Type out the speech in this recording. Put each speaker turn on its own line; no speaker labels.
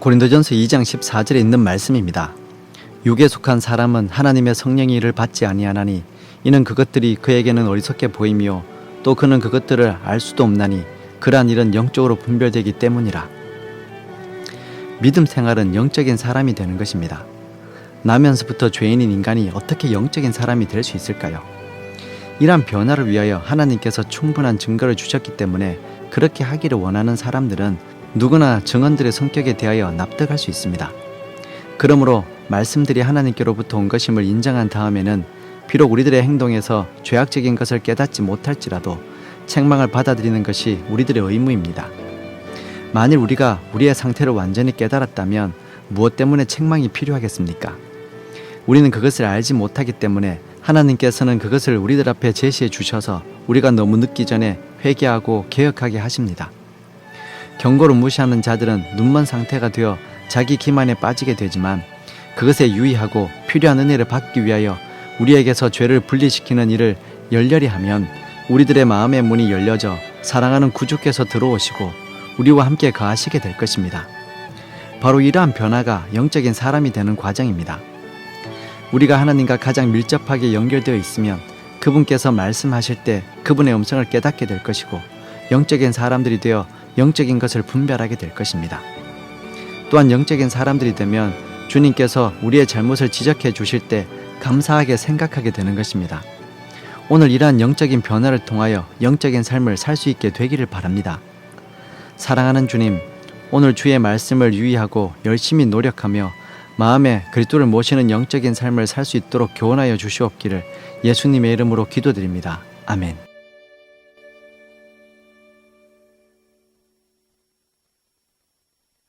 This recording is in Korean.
고린도전서 2장 14절에 있는 말씀입니다. 육에 속한 사람은 하나님의 성령의 일을 받지 아니하나니 이는 그것들이 그에게는 어리석게 보이며 또 그는 그것들을 알 수도 없나니 그러한 일은 영적으로 분별되기 때문이라. 믿음 생활은 영적인 사람이 되는 것입니다. 나면서부터 죄인인 인간이 어떻게 영적인 사람이 될 수 있을까요? 이러한 변화를 위하여 하나님께서 충분한 증거를 주셨기 때문에 그렇게 하기를 원하는 사람들은 누구나 증언들의 성격에 대하여 납득할 수 있습니다. 그러므로 말씀들이 하나님께로부터 온 것임을 인정한 다음에는 비록 우리들의 행동에서 죄악적인 것을 깨닫지 못할지라도 책망을 받아들이는 것이 우리들의 의무입니다. 만일 우리가 우리의 상태를 완전히 깨달았다면 무엇 때문에 책망이 필요하겠습니까? 우리는 그것을 알지 못하기 때문에 하나님께서는 그것을 우리들 앞에 제시해 주셔서 우리가 너무 늦기 전에 회개하고 개혁하게 하십니다. 경고를 무시하는 자들은 눈먼 상태가 되어 자기 기만에 빠지게 되지만 그것에 유의하고 필요한 은혜를 받기 위하여 우리에게서 죄를 분리시키는 일을 열렬히 하면 우리들의 마음의 문이 열려져 사랑하는 구주께서 들어오시고 우리와 함께 거하시게 될 것입니다. 바로 이러한 변화가 영적인 사람이 되는 과정입니다. 우리가 하나님과 가장 밀접하게 연결되어 있으면 그분께서 말씀하실 때 그분의 음성을 깨닫게 될 것이고 영적인 사람들이 되어 영적인 것을 분별하게 될 것입니다. 또한 영적인 사람들이 되면 주님께서 우리의 잘못을 지적해 주실 때 감사하게 생각하게 되는 것입니다. 오늘 이러한 영적인 변화를 통하여 영적인 삶을 살 수 있게 되기를 바랍니다. 사랑하는 주님, 오늘 주의 말씀을 유의하고 열심히 노력하며 마음에 그리스도를 모시는 영적인 삶을 살 수 있도록 교훈하여 주시옵기를 예수님의 이름으로 기도드립니다. 아멘.